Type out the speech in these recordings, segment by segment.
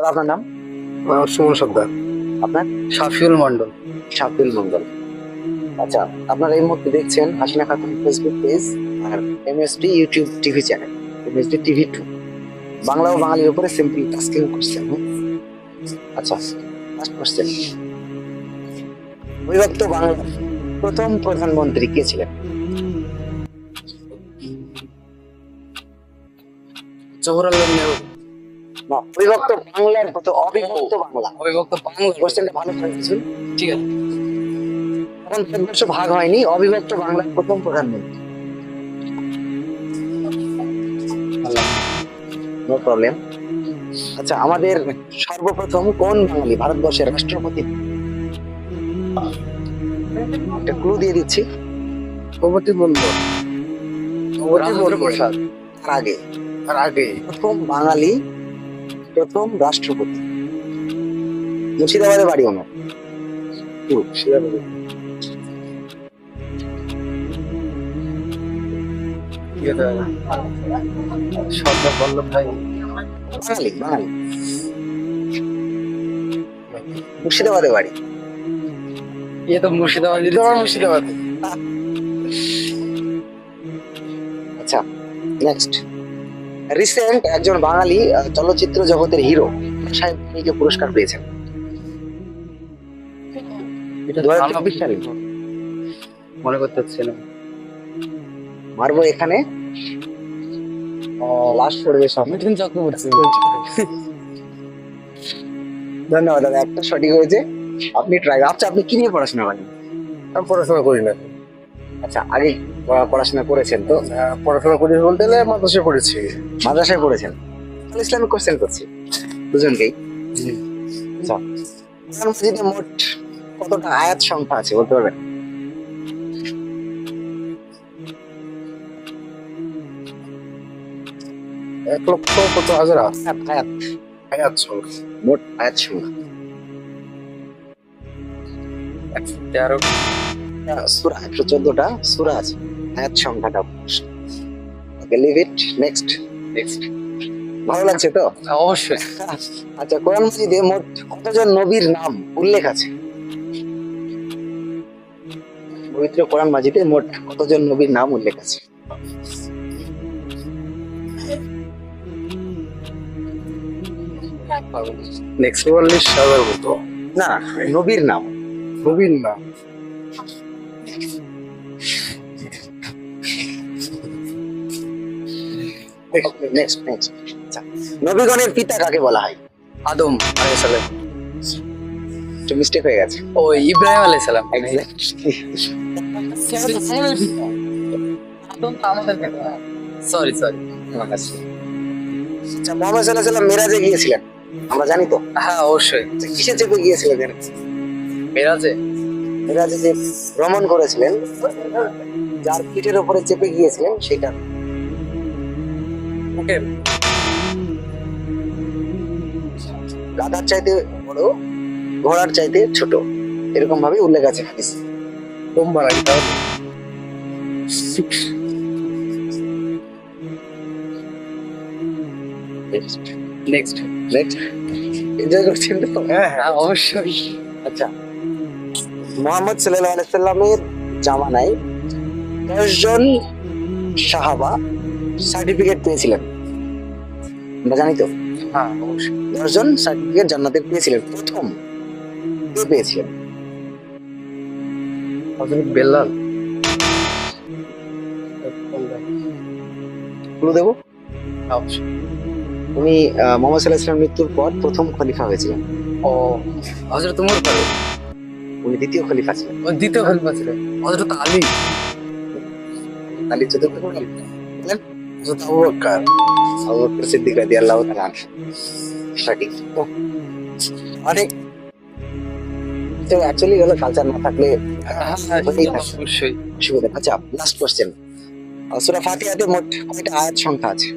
দাদা আপনার নাম? আমার সুমন সর্দার। আপনার? সাফিউল মন্ডল শাব্দুল মন্ডল আচ্ছা আপনারা এই মুহূর্তে দেখছেন হাসিনা খাতুন ফেসবুক পেজ আর MSD YouTube TV channel MSD TV two. Bangla ও বাঙালির উপরে সিম্পল টাস্কিং কোশ্চেন আচ্ছা ফার্স্ট কোশ্চেন বিভক্ত বাংলার প্রথম প্রধানমন্ত্রী কে ছিলেন? জওহরলাল নেহরু। না বিভক্ত বাংলার কত অবিভক্ত বাংলা। অবিভক্ত বাংলা। কোশ্চেনটা ভালো করে বুঝুন ঠিক আছে। এখন ভারতবর্ষ ভাগ হয়নি অবিভক্ত বাংলার প্রথম প্রধানমন্ত্রী। নো প্রবলেম আচ্ছা আমাদের সর্বপ্রথম কোন বাঙালি? ভারতবর্ষের রাষ্ট্রপতি? একটা ক্লু দিয়ে দিচ্ছি। প্রগতি রাজেন্দ্র প্রসাদ তার আগে। তার আগে। প্রথম বাঙালি প্রথম রাষ্ট্রপতি। মুর্শিদাবাদে বাড়ি ওনার। সর্দার বল্লভ ভাই। বাঙালি বাঙালি। মুর্শিদাবাদে বাড়ি। ইয়ে তো মুর্শিদাবাদ মুর্শিদাবাদ। আচ্ছা নেক্সট রিসেন্ট একজন বাঙালি চলচ্চিত্র জগতের হিরো সাহেব নিজে পুরস্কার পেয়েছেন। এটা দু হাজার চব্বিশ সালে। মনে করতে হচ্ছে না মারবো এখানে লাস্ট পড়বে সামনে মিঠুন চক্রবর্তী। ধন্যবাদ দাদা একটা সঠিক হয়েছে। আপনি ট্রাই আচ্ছা আপনি কি নিয়ে পড়াশোনা করেন? আমি পড়াশোনা করি না। আচ্ছা আগে পড়াশোনা করেছেন তো? পড়াশোনা করি বলতে গেলে মাদ্রাসায় পড়েছি। মাদ্রাসায় পড়েছেন? ইসলামিক কোশ্চেন করছি। দুজনকেই? আচ্ছা কোরআন মোট কতটা আয়াত সংখ্যা আছে বলতে পারবেন? এক লক্ষ কত হাজার আয়াত। আয়াত সংখ্যা। মোট আয়াত সংখ্যা। তেরো। সুরা একশো চোদ্দটা সুরা আছে আয়াত সংখ্যাটা okay leave it next next ভালো লাগছে তো? অবশ্যই। আচ্ছা কোরআন মাজিদে মোট কতজন নবীর নাম উল্লেখ আছে? পবিত্র কোরআন মাজিদে মোট কতজন নবীর নাম উল্লেখ আছে? নেক্সট চুয়াল্লিশ হাজার মতো। না নবীর নাম। নবীন না নেক্সট নেক্সট আচ্ছা নবীগণের পিতা কাকে বলা হয়? আদম একটু মিস্টেক হয়ে গেছে। ও ইব্রাহিম আলাইহিস সালাম। আদম তো আমাদের সরি সরি আচ্ছা মোহাম্মদ সাল্লাহ সাল্লাম মেরাজে গিয়েছিলেন। আমরা জানি তো। হ্যাঁ অবশ্যই। আচ্ছা, কিসে চেপে গিয়েছিলেন মেরাজে? মেরাজে যে ভ্রমণ করেছিলেন যার পিঠের উপরে চেপে গিয়েছিলেন সেটা। ওকে। গাধার চাইতে বড় ঘোড়ার চাইতে ছোট এরকম ভাবে উল্লেখ আছে হাদিস। আগে তাহলে। নেক্সট নেক্সট এনজয় করছেন তো? হ্যাঁ হ্যাঁ অবশ্যই। আচ্ছা। মোহাম্মদ সাল্লাহ আলাইসাল্লামের জামানায় দশজন সাহাবা সার্টিফিকেট পেয়েছিলেন। আমরা জানি তো? হ্যাঁ দশজন সার্টিফিকেট জান্নাতের পেয়েছিলেন প্রথম কে পেয়েছিলেন? হযরত বেলাল ক্লু দেবো? উনি মোহাম্মদ সাল্লাহ ইসলামের মৃত্যুর পর প্রথম খলিফা হয়েছিলেন। ও হযরত উমর ফারুক উনি দ্বিতীয় খলিফা ছিলেন। দ্বিতীয় খলিফা ছিলেন। হযরত আলী। আলী হযরত আবু বকর আবু বকর সিদ্দিক রাদিয়াল্লাহু তাআলা সঠিক অনেক তো অ্যাকচুয়ালি হলো কালচার না থাকলে হ্যাঁ থাকে। অবশ্যই। আচ্ছা লাস্ট কোশ্চেন সূরা ফাতিহাতে মোট কয়টা আয়াত সংখ্যা আছে?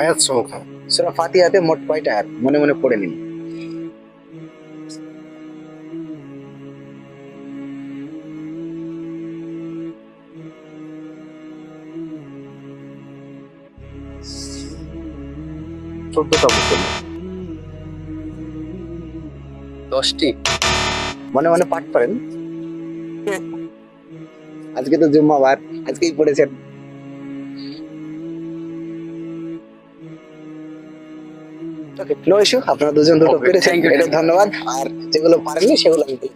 আয়াত সংখ্যা? সূরা ফাতিহাতে মোট কয়টা আয়াত? মনে মনে পড়ে নিন। চোদ্দটা মুসল্লি দশটি? মনে মনে পাঠ করেন। আজকে তো জুম্মাবার আজকেই পড়েছেন। ওকে নো ইস্যু আপনারা দুজন দুটো পেরেছেন. ধন্যবাদ। আর যেগুলো পারেননি সেগুলো আমি।